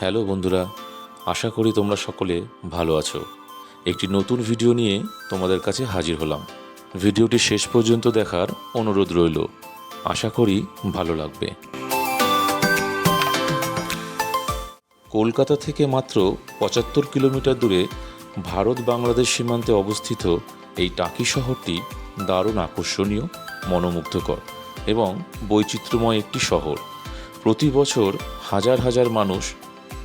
Hello বন্ধুরা, আশা করি তোমরা সকলে ভালো আছো। একটি নতুন ভিডিও নিয়ে তোমাদের কাছে হাজির হলাম। ভিডিওটি শেষ পর্যন্ত দেখার অনুরোধ রইল। আশা করি ভালো লাগবে। কলকাতা থেকে মাত্র পঁচাত্তর কিলোমিটার দূরে ভারত বাংলাদেশ সীমান্তে অবস্থিত এই টাকি শহরটি দারুণ আকর্ষণীয়, মনোমুগ্ধকর এবং বৈচিত্র্যময় একটি শহর। প্রতি বছর হাজার হাজার মানুষ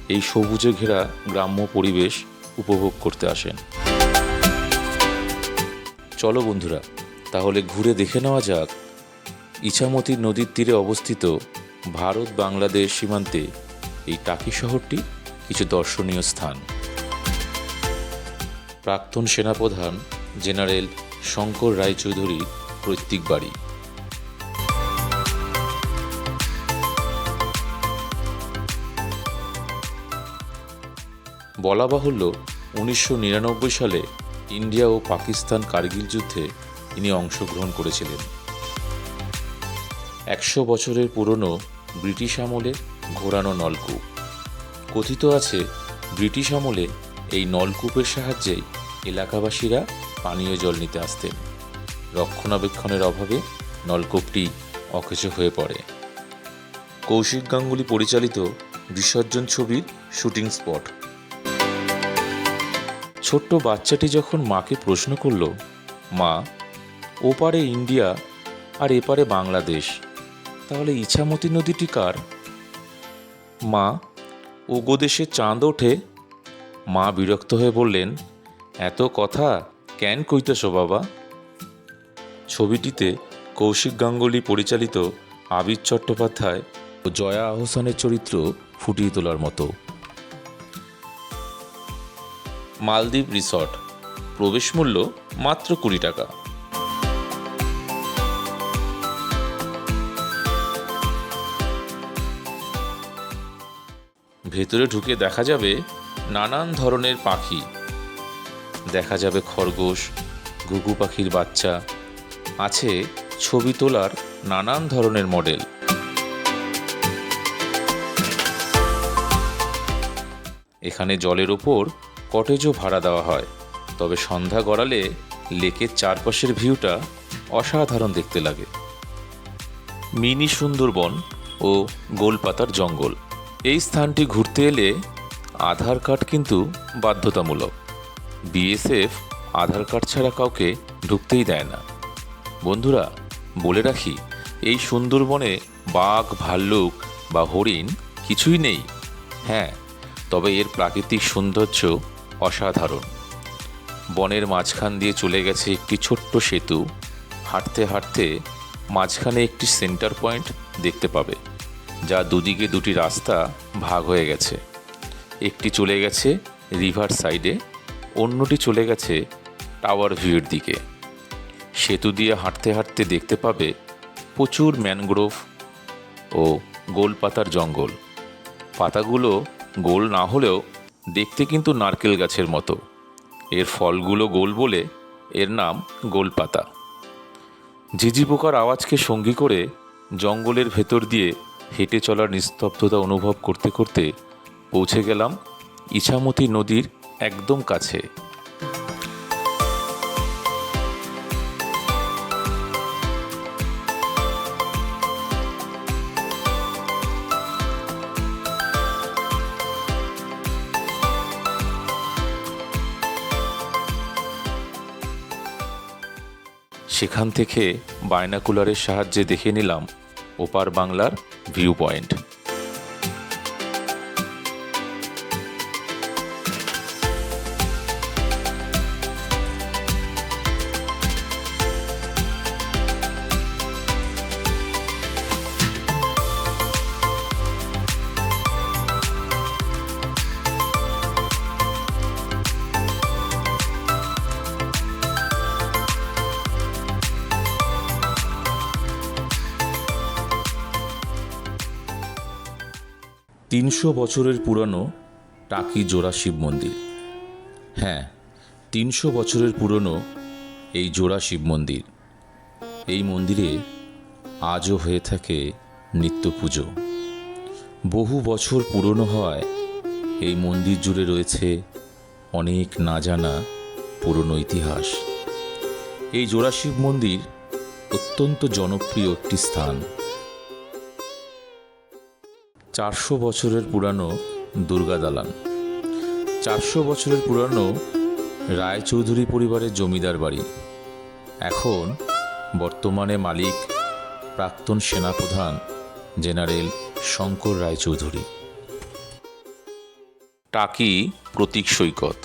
এই সবুজে ঘেরা গ্রাম্য পরিবেশ উপভোগ করতে আসেন। চলো বন্ধুরা, তাহলে ঘুরে দেখে নেওয়া যাক ইছামতি নদীর তীরে অবস্থিত ভারত বাংলাদেশ সীমান্তে এই টাকি শহরটি কিছু দর্শনীয় স্থান। প্রাক্তন সেনাপ্রধান জেনারেল শঙ্কর রায়চৌধুরী পৈতৃক বাড়ি বলা বাহুল্য উনিশশো নিরানব্বই সালে ইন্ডিয়া ও পাকিস্তান কার্গিল যুদ্ধে তিনি অংশগ্রহণ করেছিলেন। একশো বছরের পুরনো ব্রিটিশ আমলে ঘোরানো নলকূপ। কথিত আছে, ব্রিটিশ আমলে এই নলকূপের সাহায্যেই এলাকাবাসীরা পানীয় জল নিতে আসতেন। রক্ষণাবেক্ষণের অভাবে নলকূপটি অকেজো হয়ে পড়ে। কৌশিক গাঙ্গুলি পরিচালিত বিসর্জন ছবির শুটিং স্পট। ছোট্ট বাচ্চাটি যখন মাকে প্রশ্ন করল, মা, ওপারে ইন্ডিয়া আর এপারে বাংলাদেশ, তাহলে ইছামতি নদীটি কার? মা, ওগো দেশে চাঁদ ওঠে। মা বিরক্ত হয়ে বললেন, এত কথা কেন কইতেছ বাবা? ছবিটিতে কৌশিক গাঙ্গুলি পরিচালিত আবির চট্টোপাধ্যায় ও জয়া আহসানের চরিত্র ফুটিয়ে তোলার মতো। মালদ্বীপ রিসর্ট। প্রবেশ মূল্য মাত্র কুড়ি টাকা। ভেতরে ঢুকে দেখা যাবে নানান ধরনের পাখি। দেখা যাবে খরগোশ, ঘুঘু পাখির বাচ্চা, আছে ছবি তোলার নানান ধরনের মডেল। এখানে জলের ওপর কটেজও ভাড়া দেওয়া হয়। তবে সন্ধ্যা গড়ালে লেকের চারপাশের ভিউটা অসাধারণ দেখতে লাগে। মিনি সুন্দরবন ও গোলপাতার জঙ্গল। এই স্থানটি ঘুরতে এলে আধার কার্ড কিন্তু বাধ্যতামূলক। বিএসএফ আধার কার্ড ছাড়া কাউকে ঢুকতেই দেয় না। বন্ধুরা, বলে রাখি, এই সুন্দরবনে বাঘ, ভাল্লুক বা হরিণ কিছুই নেই। হ্যাঁ তবে এর প্রাকৃতিক সৌন্দর্য অসাধারণ। বনের মাঝখান দিয়ে চলে গেছে একটি ছোট্ট সেতু। হাঁটতে হাঁটতে মাঝখানে একটি সেন্টার পয়েন্ট দেখতে পাবে, যা দুদিকে দুটি রাস্তা ভাগ হয়ে গেছে। একটি চলে গেছে রিভার সাইডে অন্যটি চলে গেছে টাওয়ার ভিউয়ের দিকে। সেতু দিয়ে হাঁটতে হাঁটতে দেখতে পাবে প্রচুর ম্যানগ্রোভ ও গোলপাতার জঙ্গল। পাতাগুলো গোল না হলেও দেখতে কিন্তু নারকেল গাছের মতো। এর ফলগুলো গোল বলে এর নাম গোলপাতা। ঝিঝি পোকার আওয়াজকে সঙ্গী করে জঙ্গলের ভেতর দিয়ে হেঁটে চলার নিস্তব্ধতা অনুভব করতে করতে পৌঁছে গেলাম ইছামতি নদীর একদম কাছে। সেখান থেকে বাইনাকুলারের সাহায্যে দেখে নিলাম ওপার বাংলার ভিউ পয়েন্ট তিনশো বছরের পুরনো টাকি জোড়া শিব মন্দির। হ্যাঁ তিনশো বছরের পুরনো এই জোড়া শিব মন্দির। এই মন্দিরে আজও হয়ে থাকে নিত্য পুজো। বহু বছর পুরনো হওয়ায় এই মন্দির জুড়ে রয়েছে অনেক না জানা পুরনো ইতিহাস। এই জোড়াশিব মন্দির অত্যন্ত জনপ্রিয় একটি স্থান। চারশো বছরের পুরানো দুর্গা দালান। চারশো বছরের পুরানো রায়চৌধুরী পরিবারের জমিদার বাড়ি। এখন বর্তমানে মালিক প্রাক্তন সেনাপ্রধান জেনারেল শঙ্কর রায়চৌধুরী। টাকি প্রতীক সৈকত।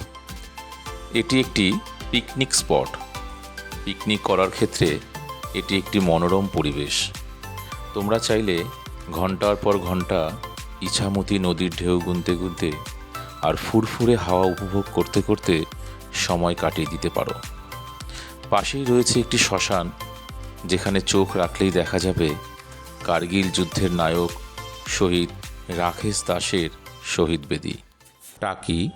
এটি একটি পিকনিক স্পট। পিকনিক করার ক্ষেত্রে এটি একটি মনোরম পরিবেশ। তোমরা চাইলে ঘণ্টার পর ঘণ্টা ইছামতি নদীর ঢেউ গুনতে গুনতে আর ফুরফুরে হাওয়া উপভোগ করতে করতে সময় কাটিয়ে দিতে পারো। পাশেই রয়েছে একটি শ্মশান, যেখানে চোখ রাখলেই দেখা যাবে কার্গিল যুদ্ধের নায়ক শহীদ রাকেশ দাসের শহীদ বেদী। টাকি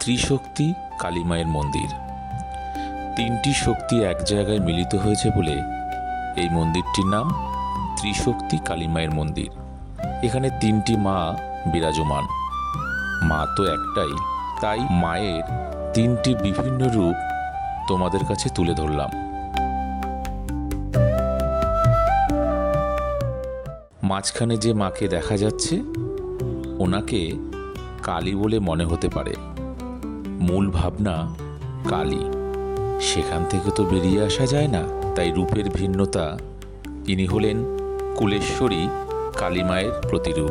ত্রিশক্তি কালীমায়ের মন্দির। তিনটি শক্তি এক জায়গায় মিলিত হয়েছে বলে এই মন্দিরটির নাম ত্রিশক্তি কালীমায়ের মন্দির। এখানে তিনটি মা বিরাজমান। মা তো একটাই, তাই মায়ের তিনটি বিভিন্ন রূপ তোমাদের কাছে তুলে ধরলাম। মাঝখানে যে মাকে দেখা যাচ্ছে, ওনাকে কালী বলে মনে হতে পারে। মূল ভাবনা কালী। সেখান থেকে তো বেরিয়ে আসা যায় না, তাই রূপের ভিন্নতা ইনি হলেন কুলেশ্বরী কালীমায়ের প্রতিরূপ।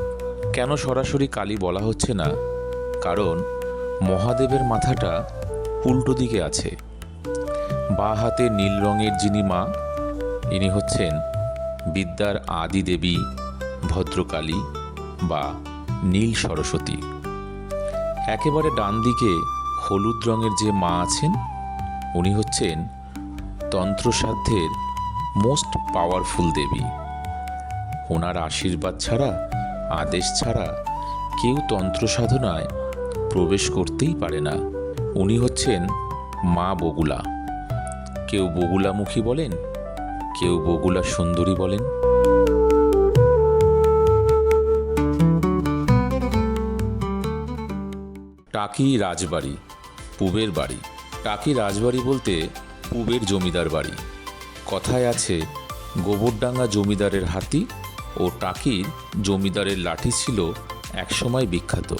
কেন সরাসরি কালী বলা হচ্ছে না? কারণ মহাদেবের মাথাটা উল্টো দিকে আছে। বা হাতে নীল রঙের যিনি মা, ইনি হচ্ছেন বিদ্যার আদি দেবী ভদ্রকালী বা নীল সরস্বতী। একেবারে ডান দিকে হলুদ রঙের যে মা আছেন, উনি হচ্ছেন তন্ত্রসাধ্যের মোস্ট পাওয়ারফুল দেবী। ওনার আশীর্বাদ ছাড়া, আদেশ ছাড়া কেউ তন্ত্র সাধনায় প্রবেশ করতেই পারে না। উনি হচ্ছেন মা বগুলা। কেউ বগুলামুখী বলেন, কেউ বগুলা সুন্দরী বলেন। টাকি রাজবাড়ি, পুবের বাড়ি। টাকি রাজবাড়ি বলতে পুবের জমিদার বাড়ি। কথায় আছে, গোবরডাঙ্গা জমিদারের হাতি ও টাকির জমিদারের লাঠি ছিল একসময় বিখ্যাত।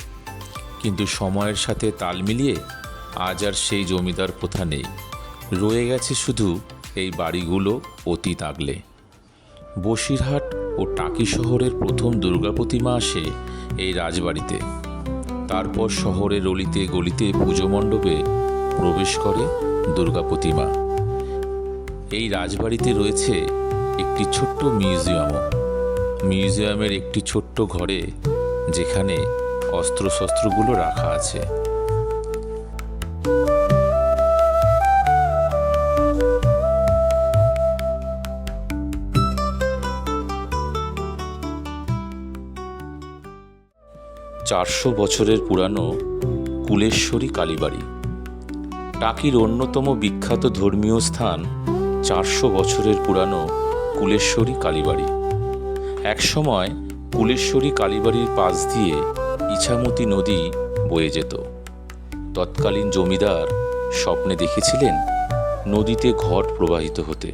কিন্তু সময়ের সাথে তাল মিলিয়ে আজ আর সেই জমিদার প্রথা নেই। রয়ে গেছে শুধু এই বাড়িগুলো অতীত আগলে বসিরহাট ও টাকি শহরের প্রথম দুর্গা প্রতিমা আসে এই রাজবাড়িতে। তারপর শহরের অলিতে গলিতে পুজো মণ্ডপে প্রবেশ করে দুর্গা প্রতিমা। এই রাজবাড়িতে রয়েছে একটি ছোট্ট মিউজিয়ামও। মিউজিয়ামের একটি ছোট্ট ঘরে যেখানে অস্ত্রশস্ত্রগুলো রাখা আছে। চারশো বছরের পুরানো কুলেশ্বরী কালীবাড়ি। টাকির অন্যতম বিখ্যাত ধর্মীয় স্থান চারশো বছরের পুরানো কুলেশ্বরী কালীবাড়ি। একসময় কুলেশ্বরী কালীবাড়ির পাশ দিয়ে ইছামতি নদী বয়ে যেত। তৎকালীন জমিদার স্বপ্নে দেখেছিলেন নদীতে ঘট প্রবাহিত হতে।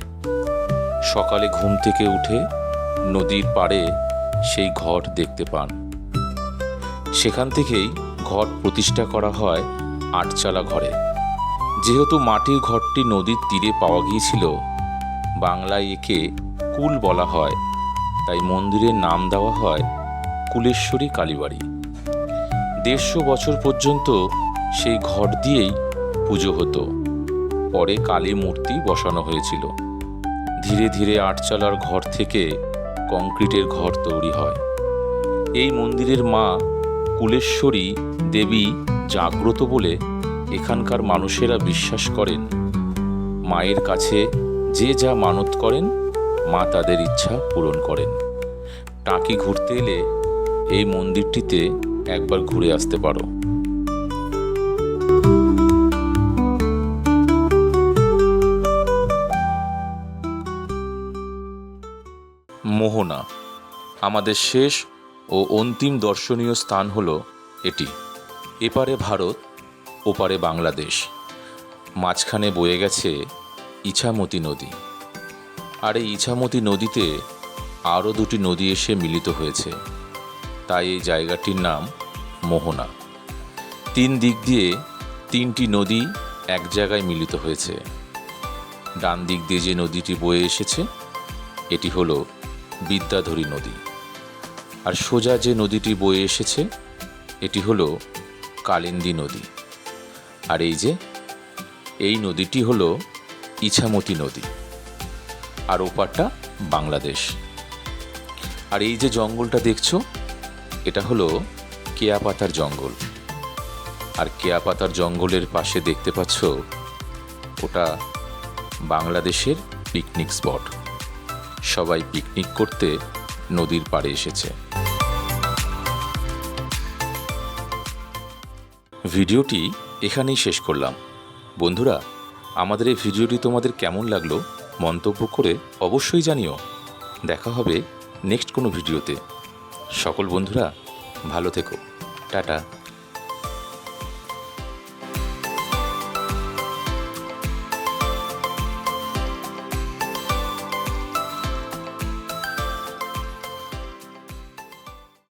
সকালে ঘুম থেকে উঠে নদীর পাড়ে সেই ঘট দেখতে পান। সেখান থেকেই ঘট প্রতিষ্ঠা করা হয় আটচালা ঘরে। যেহেতু মাটির ঘরটি নদীর তীরে পাওয়া গিয়েছিল, বাংলায় একে কুল বলা হয়। তাই মন্দিরের নাম দেওয়া হয় কুলেশ্বরী কালীবাড়ি। দেড়শো বছর পর্যন্ত সেই ঘর দিয়েই পুজো হতো। পরে কালী মূর্তি বসানো হয়েছিল। ধীরে ধীরে আটচালার ঘর থেকে কংক্রিটের ঘর তৈরি হয়। এই মন্দিরের মা কুলেশ্বরী দেবী জাগ্রত বলে এখানকার মানুষেরা বিশ্বাস করেন। মায়ের কাছে যে যা মানত করেন মা তাদের ইচ্ছা পূরণ করেন। টাকি ঘুরতে এলে এই মন্দিরটিতে একবার ঘুরে আসতে পারো। মোহনা, আমাদের শেষ ও অন্তিম দর্শনীয় স্থান হলো এটি। এপারে ভারত, ওপারে বাংলাদেশ। মাঝখানে বয়ে গেছে ইছামতি নদী। আর এই ইছামতি নদীতে আরও দুটি নদী এসে মিলিত হয়েছে। তাই এই জায়গাটির নাম মোহনা। তিন দিক দিয়ে তিনটি নদী এক জায়গায় মিলিত হয়েছে। ডান দিক দিয়ে যে নদীটি বয়ে এসেছে, এটি হল বিদ্যাধরী নদী। আর সোজা যে নদীটি বয়ে এসেছে, এটি হলো কালিন্দী নদী। আর এই যে, এই নদীটি হলো ইছামতি নদী। আর ওপারটা বাংলাদেশ। আর এই যে জঙ্গলটা দেখছ, এটা হলো কেয়াপাতার জঙ্গল। আর কেয়াপাতার জঙ্গলের পাশে দেখতে পাচ্ছ, ওটা বাংলাদেশের পিকনিক স্পট সবাই পিকনিক করতে নদীর পাড়ে এসেছে। ভিডিওটি এখানেই শেষ করলাম। বন্ধুরা, আমাদের এই ভিডিওটি তোমাদের কেমন লাগল? মন্তব্য করে অবশ্যই জানিও। দেখা হবে নেক্সট কোনো ভিডিওতে। সকল বন্ধুরা ভালো থেকো। টাটা।